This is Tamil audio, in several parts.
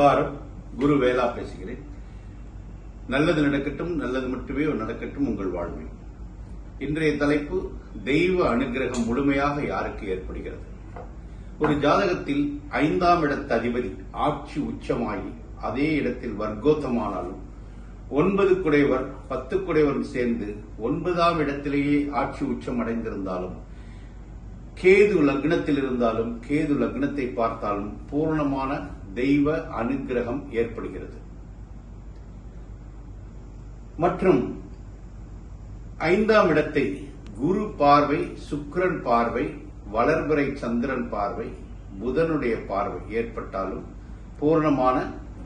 வாரம் குரு வேலா பேசுகிறேன். நல்லது நடக்கட்டும் நல்லது மட்டுமே நடக்கட்டும் உங்கள் வாழ்வில். இன்றைய தலைப்பு தெய்வ அனுகிரகம் முழுமையாக யாருக்கு ஏற்படுகிறது? ஒரு ஜாதகத்தில் ஐந்தாம் இடத்து அதிபதி ஆட்சி உச்சமாகி அதே இடத்தில் வர்க்கோத்தமானாலும் ஒன்பது குடைவர் பத்து குடைவர் சேர்ந்து ஒன்பதாம் இடத்திலேயே ஆட்சி உச்சம் அடைந்திருந்தாலும் கேது லக்னத்தில் இருந்தாலும் கேது லக்னத்தை பார்த்தாலும் பூர்ணமான தெய்வ அனுகிரகம் ஏற்படுகிறது. மற்றும் ஐந்தாம் இடத்தை குரு பார்வை சுக்கரன் பார்வை வளர்பிறை சந்திரன் பார்வை புதனுடைய பார்வை ஏற்பட்டாலும் பூர்ணமான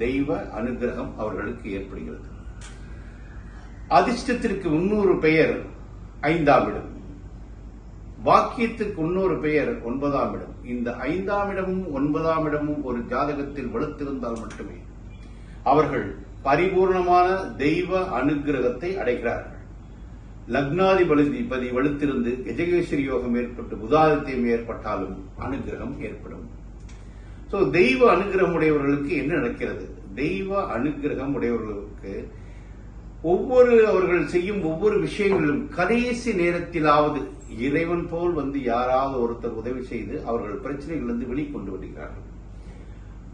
தெய்வ அனுகிரகம் அவர்களுக்கு ஏற்படுகிறது. அதிர்ஷ்டத்திற்கு முன்னூறு பெயர் ஐந்தாம் இடம். வாக்கியத்துக்கு இன்னொரு பெயர் ஒன்பதாம் இடம். இந்த ஐந்தாம் இடமும் ஒன்பதாம் இடமும் ஒரு ஜாதகத்தில் வலுத்திருந்தால் மட்டுமே அவர்கள் பரிபூர்ணமான தெய்வ அனுகிரகத்தை அடைகிறார்கள். லக்னாதிபதி வலுத்திருந்து எஜகேஸ்வரி யோகம் ஏற்பட்டு புதாதித்யம் ஏற்பட்டாலும் அனுகிரகம் ஏற்படும். சோ தெய்வ அனுகிரகம் உடையவர்களுக்கு என்ன நடக்கிறது? தெய்வ அனுகிரகம் உடையவர்களுக்கு ஒவ்வொரு அவர்கள் செய்யும் ஒவ்வொரு விஷயங்களிலும் கடைசி நேரத்திலாவது இறைவன் போல் வந்து யாராவது ஒருத்தர் உதவி செய்து அவர்கள் பிரச்சனைகளிலிருந்து வெளிக்கொண்டு வருகிறார்கள்.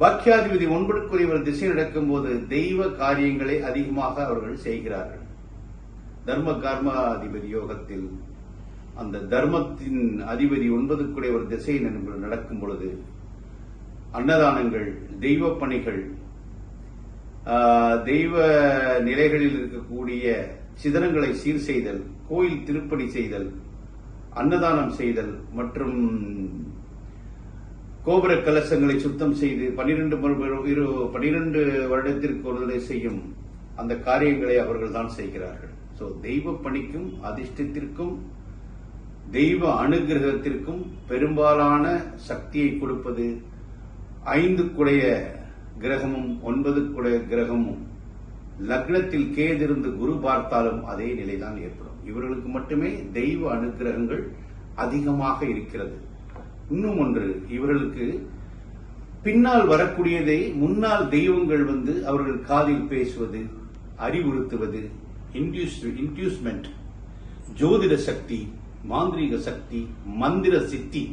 பாக்கியாதிபதி ஒன்பதுக்குரியவர் திசை நடக்கும் போது தெய்வ காரியங்களை அதிகமாக அவர்கள் செய்கிறார்கள். தர்ம கர்மாதிபதி யோகத்தில் அந்த தர்மத்தின் அதிபதி ஒன்பதுக்குடையவர் திசை நடக்கும் பொழுது அன்னதானங்கள் தெய்வ பணிகள் தெய்வ நிலைகளில் இருக்கக்கூடிய சிதறங்களை சீர் செய்தல் கோயில் திருப்பணி செய்தல் அன்னதானம் செய்தல் மற்றும் கோபுர கலசங்களை சுத்தம் செய்து பன்னிரண்டு இரு பனிரெண்டு வருடத்திற்கு ஒரு செய்யும் அந்த காரியங்களை அவர்கள் தான் செய்கிறார்கள். ஸோ தெய்வ பணிக்கும் அதிர்ஷ்டத்திற்கும் தெய்வ அனுகிரகத்திற்கும் பெரும்பாலான சக்தியை கொடுப்பது ஐந்து குடைய கிரகமும் ஒன்பதுக்குடைய கிரகமும். லக்னத்தில் கேதிருந்து குரு பார்த்தாலும் அதே நிலைதான் ஏற்படும். இவர்களுக்கு மட்டுமே தெய்வ அனுகிரகங்கள் அதிகமாக இருக்கிறது. இன்னும் ஒன்று இவர்களுக்கு பின்னால் வரக்கூடியதை முன்னால் தெய்வங்கள் வந்து அவர்கள் காதில் பேசுவது அறிவுறுத்துவது இன்டியூஸ்மெண்ட் ஜோதிட சக்தி மாந்திரீக சக்தி மந்திர சித்தி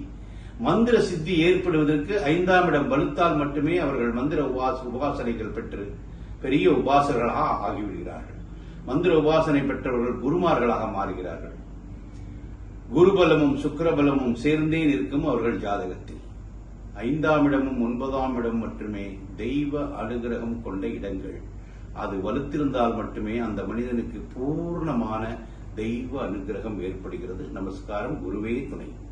மந்திர சித்தி ஏற்படுவதற்கு ஐந்தாம் இடம் வலுத்தால் மட்டுமே அவர்கள் மந்திர உபாச உபாசனைகள் பெற்று பெரிய உபாசகர்களாக ஆகிவிடுகிறார்கள். மந்திர உபாசனை பெற்றவர்கள் குருமார்களாக மாறுகிறார்கள். குருபலமும் சுக்கரபலமும் சேர்ந்தே நிற்கும் அவர்கள் ஜாதகத்தில். ஐந்தாம் இடமும் ஒன்பதாம் இடம் மட்டுமே தெய்வ அனுகிரகம் கொண்ட இடங்கள். அது வலுத்திருந்தால் மட்டுமே அந்த மனிதனுக்கு பூர்ணமான தெய்வ அனுகிரகம் ஏற்படுகிறது. நமஸ்காரம். குருவே துணை.